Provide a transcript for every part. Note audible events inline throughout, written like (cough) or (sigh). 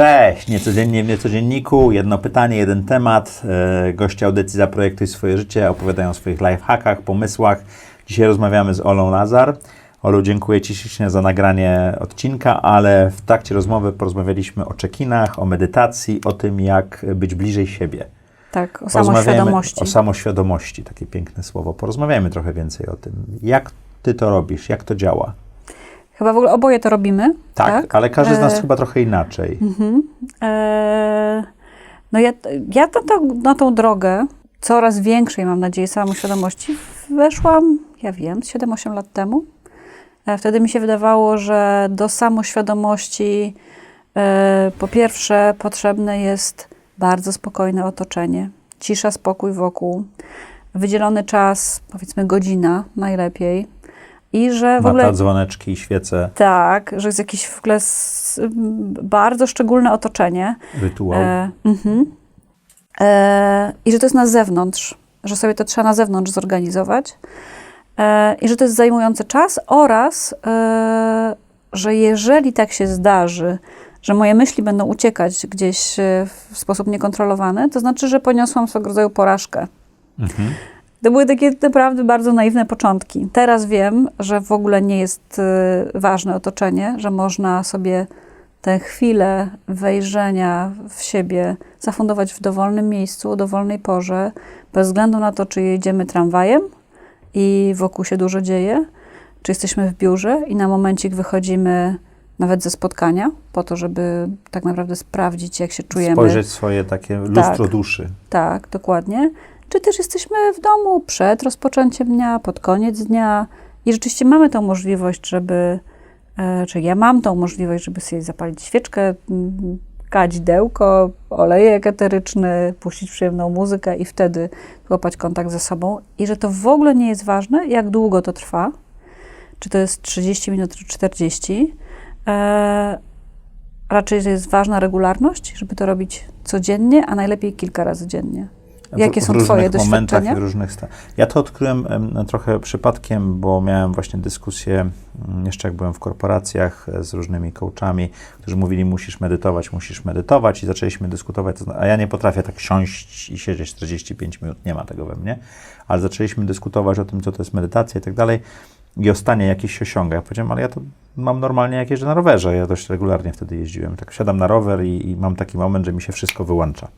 Cześć, niecodziennie w Niecodzienniku. Jedno pytanie, jeden temat. E, Goście audycji Zaprojektuj swoje życie opowiadają o swoich lifehackach, pomysłach. Dzisiaj rozmawiamy z Olą Lazar. Olu, dziękuję Ci ślicznie za nagranie odcinka, ale w trakcie rozmowy porozmawialiśmy o czekinach, o medytacji, o tym, jak być bliżej siebie. Tak, o samoświadomości. O samoświadomości, takie piękne słowo. Porozmawiajmy trochę więcej o tym. Jak Ty to robisz? Jak to działa? Chyba w ogóle oboje to robimy. Tak, ale każdy z nas E, chyba trochę inaczej. Mhm. E, no ja, ja na, to, na tą drogę coraz większej, mam nadzieję, samoświadomości weszłam, ja wiem, z 7-8 lat temu. E, Wtedy mi się wydawało, że do samoświadomości e, po pierwsze potrzebne jest bardzo spokojne otoczenie, cisza, spokój wokół, wydzielony czas, powiedzmy godzina najlepiej i że w ogóle... Mata, dzwoneczki, świece, Tak, że jest jakieś w ogóle s- bardzo szczególne otoczenie. rytuał. E, mhm. e, I że to jest na zewnątrz, że sobie to trzeba na zewnątrz zorganizować. E, I że to jest zajmujący czas oraz, e, że jeżeli tak się zdarzy, że moje myśli będą uciekać gdzieś e, w sposób niekontrolowany, to znaczy, że poniosłam swego rodzaju porażkę. Mhm. To były takie naprawdę bardzo naiwne początki. Teraz wiem, że w ogóle nie jest y, ważne otoczenie, że można sobie tę chwilę wejrzenia w siebie zafundować w dowolnym miejscu, o dowolnej porze, bez względu na to, czy jedziemy tramwajem i wokół się dużo dzieje, czy jesteśmy w biurze i na momencik wychodzimy nawet ze spotkania, po to, żeby tak naprawdę sprawdzić, jak się czujemy. Spojrzeć swoje takie lustro duszy. Tak, dokładnie. Czy też jesteśmy w domu przed rozpoczęciem dnia, pod koniec dnia i rzeczywiście mamy tą możliwość, żeby, e, czy ja mam tą możliwość, żeby sobie zapalić świeczkę, kadzidełko, olejek eteryczny, puścić przyjemną muzykę i wtedy złapać kontakt ze sobą. I że to w ogóle nie jest ważne, jak długo to trwa, czy to jest 30 minut, czy 40. E, raczej jest ważna regularność, żeby to robić codziennie, a najlepiej kilka razy dziennie. Jakie są twoje doświadczenia? w różnych Ja to odkryłem em, trochę przypadkiem, bo miałem właśnie dyskusję mm, jeszcze jak byłem w korporacjach e, z różnymi coachami, którzy mówili musisz medytować, musisz medytować i zaczęliśmy dyskutować, a ja nie potrafię tak siąść i siedzieć 45 minut, nie ma tego we mnie, ale zaczęliśmy dyskutować o tym, co to jest medytacja i tak dalej i o stanie jakiś się osiąga. Ja powiedziałem, ale ja to mam normalnie jak jeżdżę na rowerze, ja dość regularnie wtedy jeździłem, tak wsiadam na rower i, i mam taki moment, że mi się wszystko wyłącza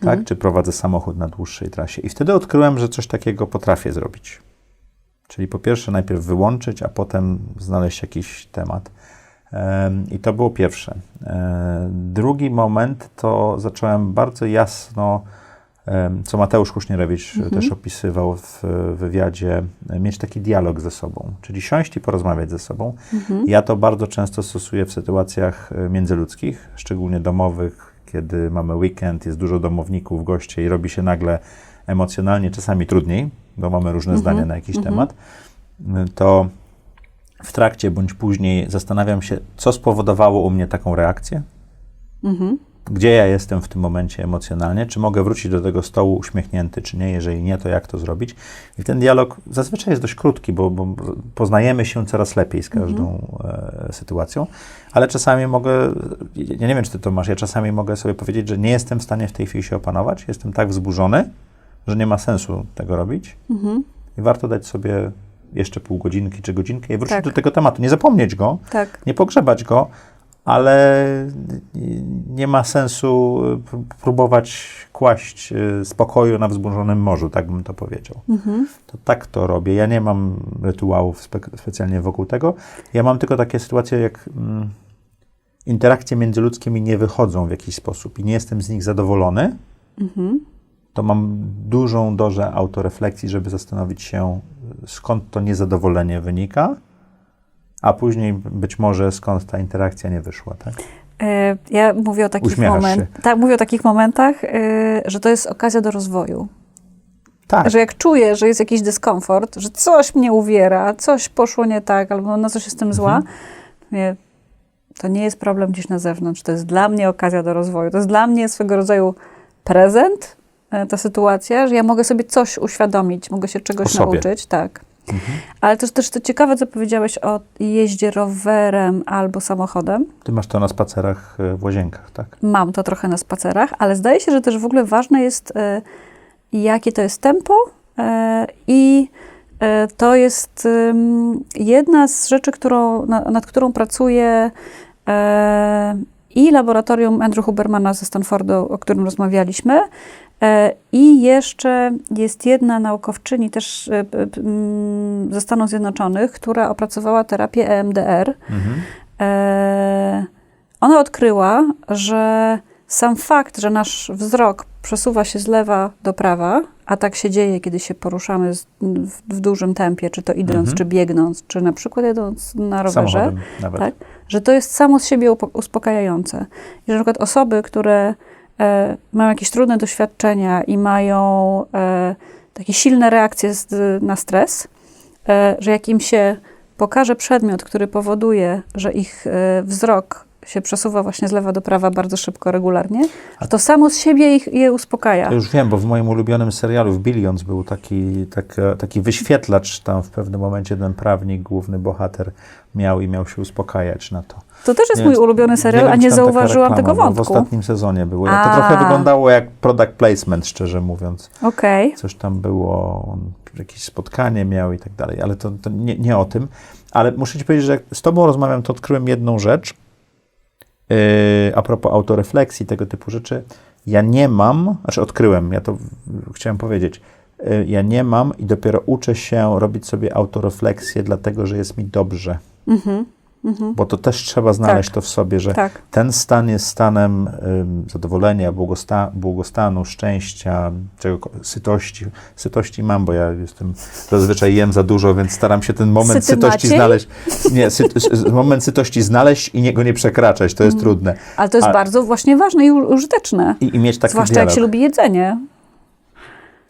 tak? Czy prowadzę samochód na dłuższej trasie. I wtedy odkryłem, że coś takiego potrafię zrobić. Czyli po pierwsze najpierw wyłączyć, a potem znaleźć jakiś temat. Em, I to było pierwsze. E, Drugi moment to zacząłem bardzo jasno, co Mateusz Kusznierewicz też opisywał w wywiadzie, mieć taki dialog ze sobą, czyli siąść i porozmawiać ze sobą. Ja to bardzo często stosuję w sytuacjach e, międzyludzkich, szczególnie domowych, kiedy mamy weekend, jest dużo domowników, goście i robi się nagle emocjonalnie czasami trudniej, bo mamy różne zdania na jakiś temat, y, to w trakcie bądź później zastanawiam się, co spowodowało u mnie taką reakcję, Mhm. Gdzie ja jestem w tym momencie emocjonalnie, czy mogę wrócić do tego stołu uśmiechnięty, czy nie, jeżeli nie, to jak to zrobić. I ten dialog zazwyczaj jest dość krótki, bo, bo poznajemy się coraz lepiej z każdą e, sytuacją, ale czasami mogę, ja nie wiem, czy ty to masz, ja czasami mogę sobie powiedzieć, że nie jestem w stanie w tej chwili się opanować, jestem tak wzburzony, że nie ma sensu tego robić Mhm. i warto dać sobie jeszcze pół godzinki czy godzinkę i wrócić Tak. do tego tematu, nie zapomnieć go, Tak. nie pogrzebać go, ale nie ma sensu p- próbować kłaść y, spokoju na wzburzonym morzu, tak bym to powiedział. Mhm. To tak to robię. Ja nie mam rytuałów spe- specjalnie wokół tego. Ja mam tylko takie sytuacje, jak mm, interakcje międzyludzkie mi nie wychodzą w jakiś sposób i nie jestem z nich zadowolony, Mhm. to mam dużą dozę autorefleksji, żeby zastanowić się, skąd to niezadowolenie wynika, a później być może skąd ta interakcja nie wyszła, tak? E, Ja mówię o takich momentach. Tak, mówię o takich momentach, e, że to jest okazja do rozwoju. Tak. Że jak czuję, że jest jakiś dyskomfort, że coś mnie uwiera, coś poszło nie tak, albo na coś jestem zła, Mhm. mówię, to nie jest problem gdzieś na zewnątrz. To jest dla mnie okazja do rozwoju. To jest dla mnie swego rodzaju prezent, e, ta sytuacja, że ja mogę sobie coś uświadomić, mogę się czegoś nauczyć. Tak. Ale też, też to ciekawe, co powiedziałeś o jeździe rowerem albo samochodem. Ty masz to na spacerach e, w łazienkach, tak? Mam to trochę na spacerach, ale zdaje się, że też w ogóle ważne jest, e, jakie to jest tempo e, i to jest jedna z rzeczy, którą, na, nad którą pracuje e, i laboratorium Andrew Hubermana ze Stanfordu, o którym rozmawialiśmy, e, i jeszcze jest jedna naukowczyni też e, mm, ze Stanów Zjednoczonych, która opracowała terapię EMDR. Mhm. E, ona odkryła, że sam fakt, że nasz wzrok przesuwa się z lewa do prawa, a tak się dzieje, kiedy się poruszamy z, w, w dużym tempie, czy to idąc, Mhm. czy biegnąc, czy na przykład jadąc na rowerze, tak? że to jest samo z siebie uspokajające. I że na przykład osoby, które e, mają jakieś trudne doświadczenia i mają e, takie silne reakcje z, na stres, e, że jak im się pokaże przedmiot, który powoduje, że ich e, wzrok się przesuwa właśnie z lewa do prawa bardzo szybko, regularnie, że to samo z siebie ich, je uspokaja. To już wiem, bo w moim ulubionym serialu w Billions był taki, tak, e, taki wyświetlacz, tam w pewnym momencie ten prawnik, główny bohater miał i miał się uspokajać na to. To też jest Nie mój ulubiony serial, wiem, a nie zauważyłam reklama tego wątku. W ostatnim sezonie było. To A. trochę wyglądało jak product placement, szczerze mówiąc. Okej. Coś tam było, on jakieś spotkanie miał i tak dalej, ale to, to nie, nie o tym. Ale muszę ci powiedzieć, że jak z tobą rozmawiam, to odkryłem jedną rzecz, a propos autorefleksji, tego typu rzeczy. Ja nie mam, znaczy odkryłem, ja to chciałem powiedzieć, yy, ja nie mam i dopiero uczę się robić sobie autorefleksję, dlatego, że jest mi dobrze. Mhm. Mhm. Bo to też trzeba znaleźć Tak. to w sobie, że Tak. ten stan jest stanem ym, zadowolenia, błogosta, błogostanu, szczęścia, czego, sytości. Sytości mam, bo ja jestem, zazwyczaj jem za dużo, więc staram się ten moment Syty sytości Maciej? znaleźć. Nie, sy, moment sytości znaleźć i nie, go nie przekraczać, to jest Mhm. trudne. Ale to jest A- bardzo właśnie ważne i użyteczne. I, i mieć taki Zwłaszcza dialog jak się lubi jedzenie.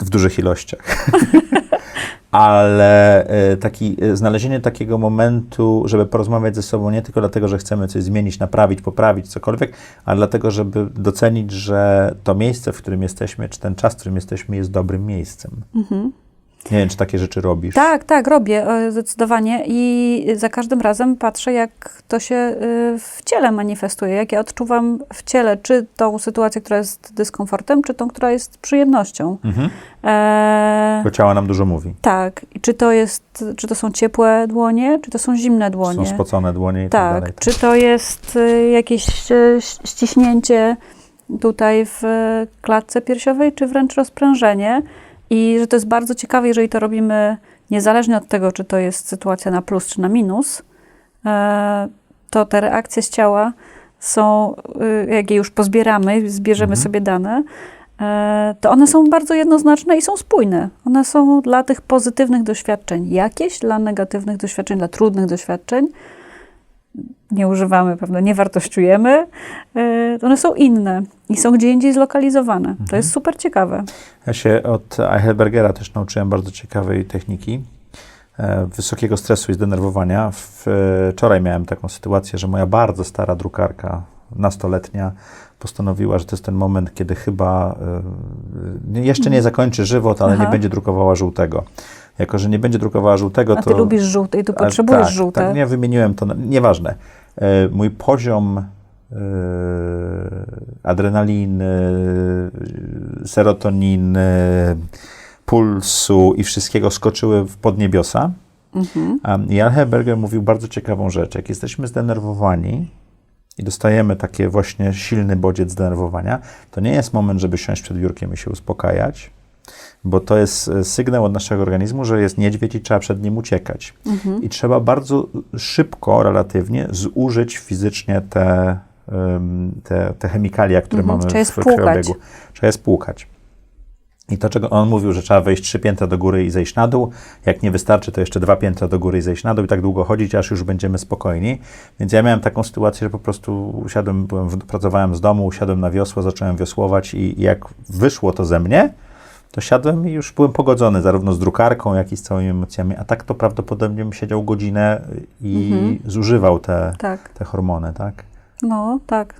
w dużych ilościach. (laughs) Ale e, taki, e, znalezienie takiego momentu, żeby porozmawiać ze sobą nie tylko dlatego, że chcemy coś zmienić, naprawić, poprawić, cokolwiek, ale dlatego, żeby docenić, że to miejsce, w którym jesteśmy, czy ten czas, w którym jesteśmy, jest dobrym miejscem. Mhm. Nie wiem, czy takie rzeczy robisz. Tak, tak, robię e, zdecydowanie i za każdym razem patrzę, jak to się e, w ciele manifestuje, jak ja odczuwam w ciele, czy tą sytuację, która jest dyskomfortem, czy tą, która jest przyjemnością. Mhm. E, Bo ciało nam dużo mówi. tak, i czy to jest, czy to są ciepłe dłonie, czy to są zimne dłonie. Są spocone dłonie i tak, Tak, dalej. czy to jest y, jakieś ściśnięcie tutaj w klatce piersiowej, czy wręcz rozprężenie. I że to jest bardzo ciekawe, jeżeli to robimy niezależnie od tego, czy to jest sytuacja na plus, czy na minus, e, to te reakcje z ciała są, y, jak je już pozbieramy, zbierzemy Mhm. sobie dane, e, to one są bardzo jednoznaczne i są spójne. One są dla tych pozytywnych doświadczeń jakieś, dla negatywnych doświadczeń, dla trudnych doświadczeń. Nie używamy, prawda, nie wartościujemy. e, One są inne i są gdzie indziej zlokalizowane. To jest super ciekawe. Ja się od Heidelbergera też nauczyłem bardzo ciekawej techniki e, wysokiego stresu i zdenerwowania. E, wczoraj miałem taką sytuację, że moja bardzo stara drukarka, nastoletnia, postanowiła, że to jest ten moment, kiedy chyba jeszcze nie zakończy żywot, ale Aha. nie będzie drukowała żółtego. Jako, że nie będzie drukowała żółtego, A to... ty lubisz żółte i tu A, potrzebujesz tak, żółte. Tak, nie wymieniłem to, nieważne. E, mój poziom e, adrenaliny, e, serotoniny, pulsu i wszystkiego skoczyły w podniebiosa. Mhm. A Jan Herberger mówił bardzo ciekawą rzecz. Jak jesteśmy zdenerwowani i dostajemy takie właśnie silny bodziec zdenerwowania, to nie jest moment, żeby siąść przed biurkiem i się uspokajać, bo to jest e, sygnał od naszego organizmu, że jest niedźwiedź i trzeba przed nim uciekać. Mhm. I trzeba bardzo szybko, relatywnie, zużyć fizycznie te, te, te chemikalia, które Mhm, mamy w krwiobiegu. Trzeba je spłukać. I to, czego on mówił, że trzeba wejść trzy piętra do góry i zejść na dół. Jak nie wystarczy, to jeszcze dwa piętra do góry i zejść na dół i tak długo chodzić, aż już będziemy spokojni. Więc ja miałem taką sytuację, że po prostu usiadłem, byłem, pracowałem z domu, usiadłem na wiosło, zacząłem wiosłować i jak wyszło to ze mnie, to siadłem i już byłem pogodzony zarówno z drukarką, jak i z całymi emocjami. A tak to prawdopodobnie bym siedział godzinę i Mhm. zużywał te, Tak, te hormony, tak? no tak.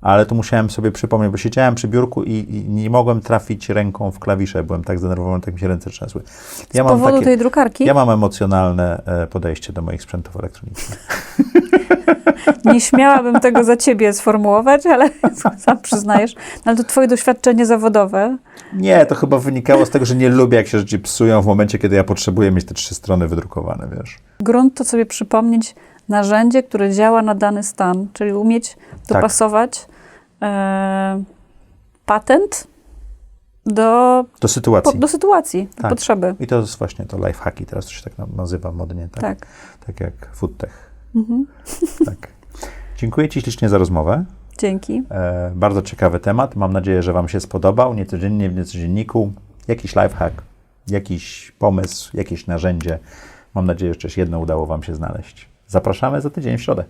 ale tu musiałem sobie przypomnieć, bo siedziałem przy biurku i, i nie mogłem trafić ręką w klawisze, byłem tak zdenerwowany, tak mi się ręce trzęsły. Z powodu tej drukarki ja mam emocjonalne e, podejście do moich sprzętów elektronicznych. (laughs) nie śmiałabym tego za ciebie sformułować, ale (laughs) sam przyznajesz. No, ale to twoje doświadczenie zawodowe. Nie, to chyba wynikało z tego, że nie lubię, jak się rzeczy psują w momencie, kiedy ja potrzebuję mieć te trzy strony wydrukowane, wiesz. Grunt to sobie przypomnieć narzędzie, które działa na dany stan, czyli umieć dopasować e, patent do, Do sytuacji. po, do sytuacji, do Tak. potrzeby. I to jest właśnie to lifehacki, teraz to się tak na- nazywa modnie, tak? Tak. Tak jak foodtech. Mhm. Tak. Dziękuję Ci ślicznie za rozmowę. Dzięki. E, bardzo ciekawy temat. Mam nadzieję, że Wam się spodobał. Niecodziennie w niecodzienniku. Jakiś lifehack, jakiś pomysł, jakieś narzędzie. Mam nadzieję, że chociaż jedno udało Wam się znaleźć. Zapraszamy za tydzień w środę.